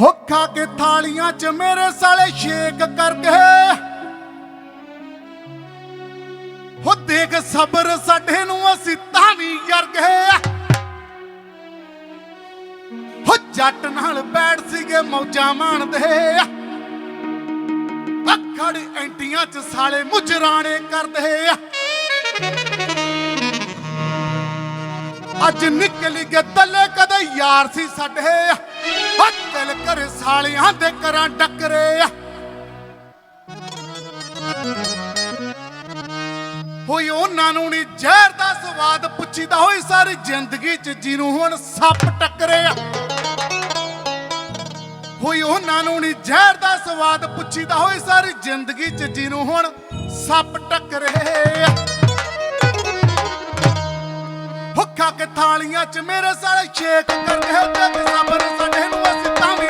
ਹੋ ਖਾ ਕੇ ਥਾਲੀਆਂ 'ਚ ਮੇਰੇ ਸਾਲੇ ਸ਼ੇਕ ਕਰਕੇ। ਹੋ ਦੇਖ ਸਬਰ ਸਾਡੇ ਨੂੰ ਅਸੀਂ ਤਾਂ ਵੀ ਯਰ ਗਏ। ਹੋ ਜੱਟ ਨਾਲ ਬੈਠ ਸੀਗੇ ਮੌਜਾਂ ਮਾਣਦੇ। ਅੱਖੜ ਐਂਟੀਆਂ 'ਚ ਸਾਲੇ ਮੁਜਰਾਣੇ ਕਰਦੇ। ਅੱਜ ਨਿਕਲ ਗਏ ਤੱਲੇ ਕਦੇ ਯਾਰ ਸੀ ਸਾਡੇ। ਹੋ ਦਿਲ ਕਰੇ ਸਾਲਿਆਂ ਦੇ ਕਰਾਂ ਟੱਕਰੇ ਹੋਈ ਉਹਨਾਂ ਨੂੰ ਨਹੀਂ ਜ਼ਹਿਰ ਦਾ ਸਵਾਦ, ਪੁੱਛੀਦਾ ਹੋਈ ਸਾਰੀ ਜ਼ਿੰਦਗੀ 'ਚ ਜਿਹਨੂੰ ਹੁਣ ਸੱਪ ਟੱਕਰੇ ਆ। ਹੋਈ ਉਹਨਾਂ ਨੂੰ ਨਹੀਂ ਜ਼ਹਿਰ ਦਾ ਸਵਾਦ, ਪੁੱਛੀਦਾ ਹੋਈ ਸਾਰੀ ਜ਼ਿੰਦਗੀ 'ਚ ਜਿਹਨੂੰ ਹੁਣ ਸੱਪ ਟੱਕਰੇ ਆ। ਹੁੱਕਾ ਕੇ ਥਾਲੀਆਂ 'ਚ ਮੇਰੇ ਸਾਲੇ ਛੇਕ ਕਰਦੇ ਤੇ ਸਬਰ ਸਾਡੇ ਨੂੰ ਅਸੀਂ ਤਾਂ ਵੀ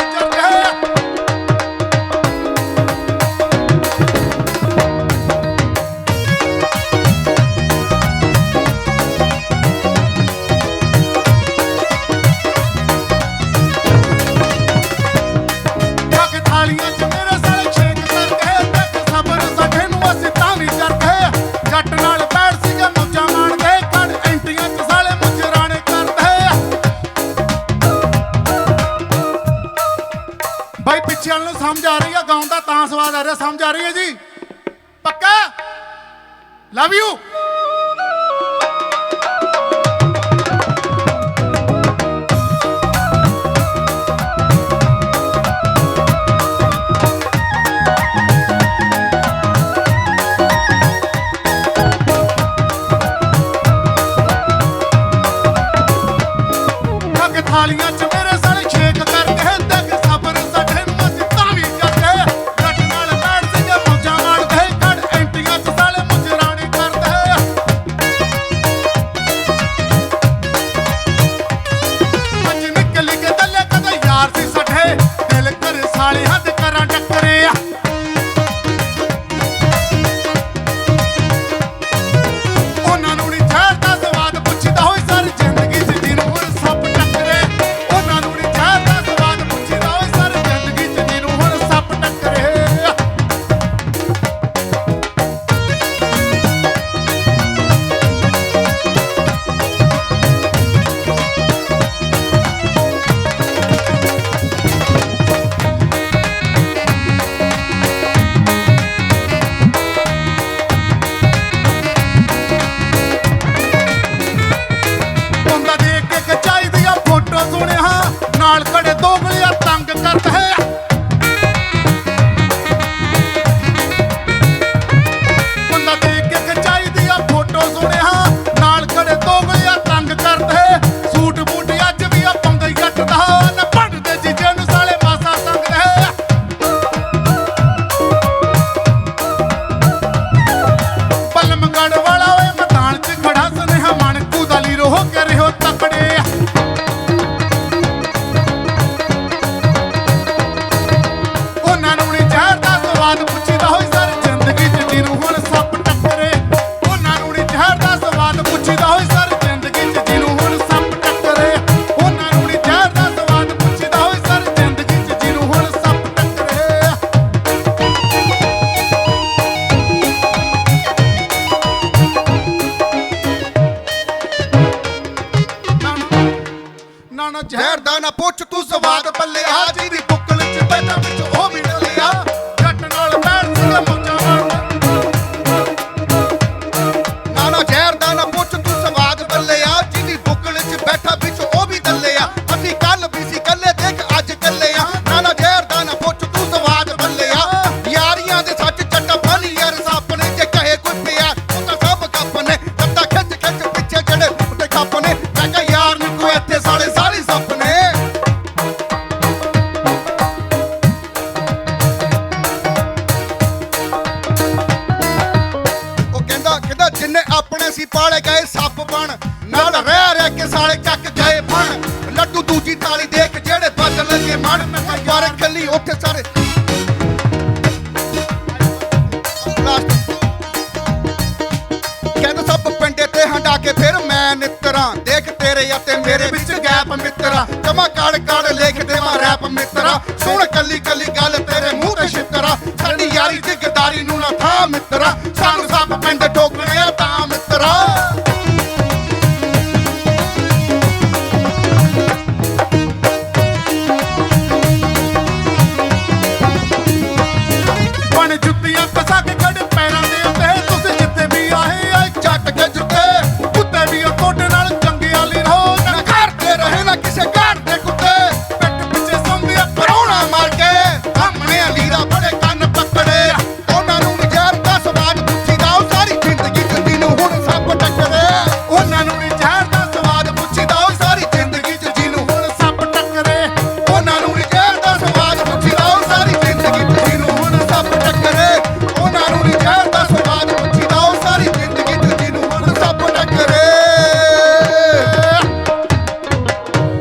ਪਿੱਛੇ ਵਾਲ ਨੂੰ ਸਮਝ ਆ ਰਹੀ ਆ, ਗਾਉਣ ਦਾ ਤਾਂ ਸਵਾਦ ਆ ਰਿਹਾ, ਸਮਝ ਆ ਰਹੀ ਹੈ ਜੀ? ਪੱਕਾ? ਲਵ ਯੂ ਜ਼ਹਿਰ ਦਾ ਨਾ ਪੁੱਛ ਤੂੰ ਸਵਾਦ ਪੱਲਿਆ ਜਿਹਦੀ ਨਾਲ ਰਹਿ ਰਹਿ ਕੇ ਸਾਲੇ ਚੱਕ ਗਏ ਫਣ ਲੱਡੂ ਦੂਜੀ ਤਾਲੀ ਦੇਖ ਜਿਹੜੇ ਬਦਲ ਲੱਗੇ ਮਣ ਮੈਂ ਕਿਹਾ ਖੱਲੀ ਉੱਥੇ ਸਾਰੇ। ਕਹਿੰਦਾ ਸੱਪ ਪਿੰਡੇ ਤੇ ਹੰਡਾ ਕੇ ਫਿਰ ਮੈਂ ਨਿੱਤਰਾਂ। ਦੇਖ ਤੇਰੇ ਅਤੇ ਮੇਰੇ ਵਿੱਚ ਗੈਪ ਮਿੱਤਰਾ। ਜਮਾ ਕਾੜ ਕਾੜ ਲਿਖ ਦੇਵਾਂ ਰੈਪ ਮਿੱਤਰਾਂ। ਸੁਣ ਕੱਲੀ ਕੱਲੀ ਗੱਲ ਮੋਢੇ ਨਾਲ ਚੰਗਿਆ ਵਾਲੀ ਰਹੋ ਨਾ ਕਰਦੇ ਰਹੇ ਨਾ ਕਿਸੇ